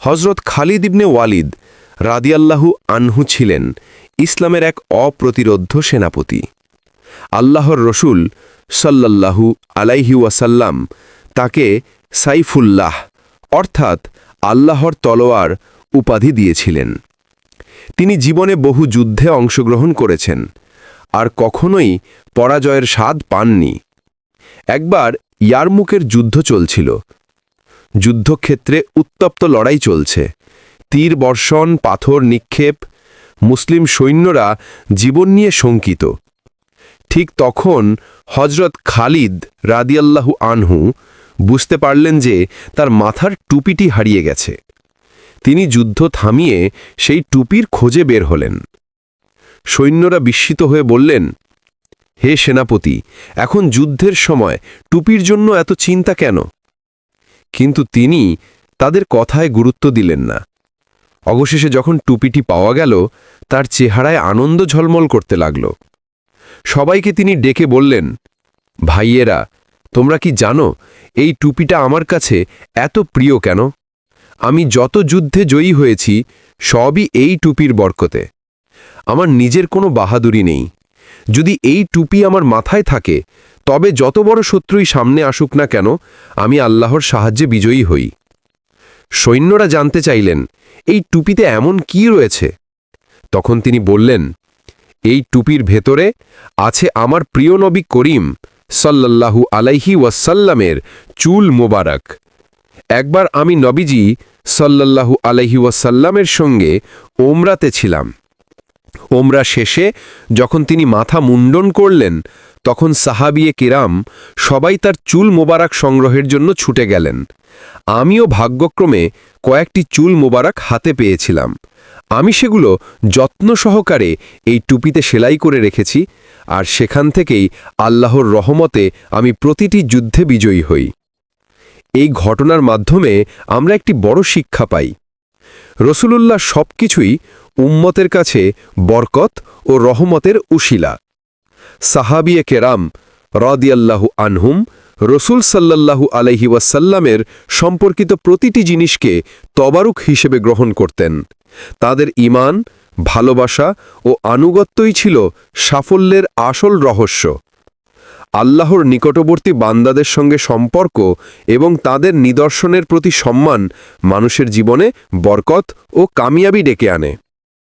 হজরত খালিদ ইবনে ওয়ালিদ রাদিয়াল্লাহু আনহু ছিলেন ইসলামের এক অপ্রতিরোধ্য সেনাপতি। আল্লাহর রসুল সাল্লাল্লাহু আলাইহি ওয়াসাল্লাম তাকে সাইফুল্লাহ অর্থাৎ আল্লাহর তলোয়ার উপাধি দিয়েছিলেন। তিনি জীবনে বহু যুদ্ধে অংশগ্রহণ করেছেন, আর কখনোই পরাজয়ের স্বাদ পাননি। একবার ইয়ারমুকের যুদ্ধ চলছিল যুদ্ধক্ষেত্রে উত্তপ্ত লড়াই চলছে। তীর বর্ষণ, পাথর নিক্ষেপ, মুসলিম সৈন্যরা জীবন নিয়ে শঙ্কিত। ঠিক তখন হজরত খালিদ রাদিয়াল্লাহু আনহু বুঝতে পারলেন যে তার মাথার টুপিটি হারিয়ে গেছে। তিনি যুদ্ধ থামিয়ে সেই টুপির খোঁজে বের হলেন। সৈন্যরা বিস্মিত হয়ে বললেন, হে সেনাপতি, এখন যুদ্ধের সময় টুপির জন্য এত চিন্তা কেন? কিন্তু তিনি তাদের কথায় গুরুত্ব দিলেন না। অবশেষে যখন টুপিটি পাওয়া গেল, তার চেহারায় আনন্দ ঝলমল করতে লাগল। সবাইকে তিনি ডেকে বললেন, ভাইয়েরা, তোমরা কি জানো, এই টুপিটা আমার কাছে এত প্রিয় কেন? আমি যত যুদ্ধে জয়ী হয়েছি, সবই এই টুপির বরকতে। আমার নিজের কোনো বাহাদুরি নেই। যদি এই টুপি আমার মাথায় থাকে তবে যত বড় শত্রুই সামনে আসুক না কেন, আমি আল্লাহর সাহায্যে বিজয়ী হই। সৈন্যরা জানতে চাইলেন, এই টুপিতে এমন কি রয়েছে? তখন তিনি বললেন, এই টুপির ভেতরে আছে আমার প্রিয় নবী করিম সাল্লাল্লাহু আলাইহি ওয়াসাল্লামের চুল মোবারক। একবার আমি নবীজি সাল্লাল্লাহু আলাইহি ওয়াসাল্লামের সঙ্গে ওমরাতে ছিলাম। ওমরা শেষে যখন তিনি মাথা মুন্ডন করলেন তখন সাহাবিয়ে কিরাম সবাই তার চুল মোবারক সংগ্রহের জন্য ছুটে গেলেন। আমিও ভাগ্যক্রমে কয়েকটি চুল মোবারক হাতে পেয়েছিলাম। আমি সেগুলো যত্ন সহকারে এই টুপিতে সেলাই করে রেখেছি আর সেখান থেকেই আল্লাহর রহমতে আমি প্রতিটি যুদ্ধে বিজয়ী হই। এই ঘটনার মাধ্যমে আমরা একটি বড় শিক্ষা পাই। রসুলুল্লাহ সব কিছুই উম্মতের কাছে বরকত ও রহমতের উশিলা। সাহাবিয়ে কেরাম রদিয়াল্লাহু আনহুম রসুল সাল্লাল্লাহু আলহি ওয়াসাল্লামের সম্পর্কিত প্রতিটি জিনিসকে তবারুক হিসেবে গ্রহণ করতেন। তাদের ইমান ভালোবাসা ও আনুগত্যই ছিল সাফল্যের আসল রহস্য। আল্লাহর নিকটবর্তী বান্দাদের সঙ্গে সম্পর্ক এবং তাদের নিদর্শনের প্রতি সম্মান মানুষের জীবনে বরকত ও কামিয়াবি ডেকে আনে।